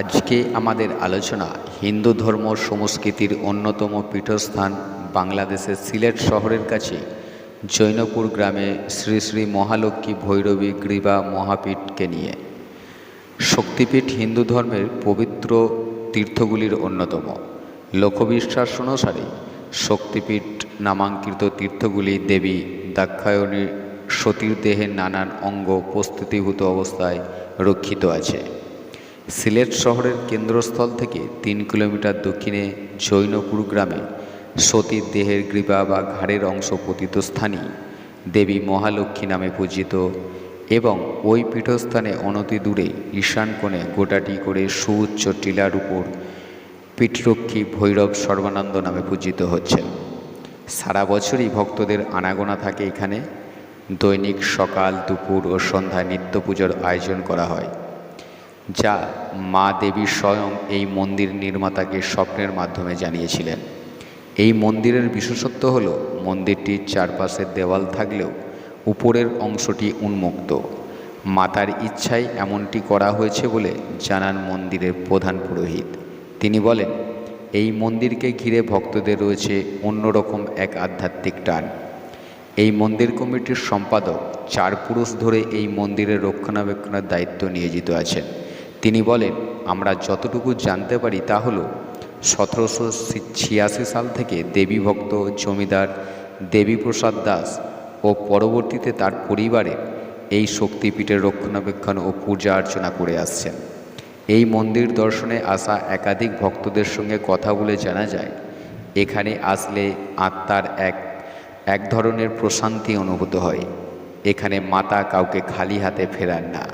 আজকে আমাদের আলোচনা হিন্দু ধর্ম সংস্কৃতির অন্যতম পীঠস্থান বাংলাদেশের সিলেট শহরের কাছে। জৈনপুর গ্রামে শ্রী শ্রী মহালক্ষ্মী ভৈরবী গ্রীবা মহাপীঠকে নিয়ে। শক্তিপীঠ হিন্দু ধর্মের পবিত্র তীর্থগুলির অন্যতম। লোকবিশ্বাস অনুসারে শক্তিপীঠ নামাঙ্কিত তীর্থগুলি দেবী দাক্ষায়ণী সতীর দেহের নানান অঙ্গ প্রস্তুতিভূত অবস্থায় রক্ষিত আছে। সিলেট শহরের কেন্দ্রস্থল থেকে তিন কিলোমিটার দক্ষিণে জৈনপুর গ্রামে সতীর দেহের গ্রীবা বা ঘাড়ের অংশ পতিত স্থানই দেবী মহালক্ষ্মী নামে পূজিত এবং ওই পীঠস্থানে অনতি দূরে ঈশান কোণে গোটাটি করে সুউচ্চ টিলার উপর পীঠরক্ষী ভৈরব সর্বানন্দ নামে পূজিত হচ্ছে সারা বছরই ভক্তদের আনাগোনা থাকে এখানে। দৈনিক সকাল, দুপুর ও সন্ধ্যায় নিত্য পুজোর আয়োজন করা হয়। যা মা দেবী স্বয়ং এই মন্দির নির্মাতাকে স্বপ্নের মাধ্যমে জানিয়েছিলেন। এই মন্দিরের বিশেষত্ব হল, মন্দিরটির চারপাশের দেওয়াল থাকলেও উপরের অংশটি উন্মুক্ত। মাতার ইচ্ছায় এমনটি করা হয়েছে বলে জানান মন্দিরের প্রধান পুরোহিত। তিনি বলেন, এই মন্দিরকে ঘিরে ভক্তদের রয়েছে অন্যরকম এক আধ্যাত্মিক টান। এই মন্দির কমিটির সম্পাদক চার পুরুষ ধরে এই মন্দিরের রক্ষণাবেক্ষণের দায়িত্ব নিয়োজিত আছেন। তিনি বলেন, আমরা যতটুকু জানতে পারি তা হল, সতেরোশো ছিয়াশি সাল থেকে দেবী ভক্ত জমিদার দেবীপ্রসাদ দাস ও পরবর্তীতে তার পরিবারের এই শক্তিপীঠের রক্ষণাবেক্ষণ ও পূজা অর্চনা করে আসছেন। এই মন্দির দর্শনে আসা একাধিক ভক্তদের সঙ্গে কথা বলে জানা যায়, এখানে আসলে আত্মার এক এক ধরনের প্রশান্তি অনুভূত হয়। এখানে মাতা কাউকে খালি হাতে ফেরান না।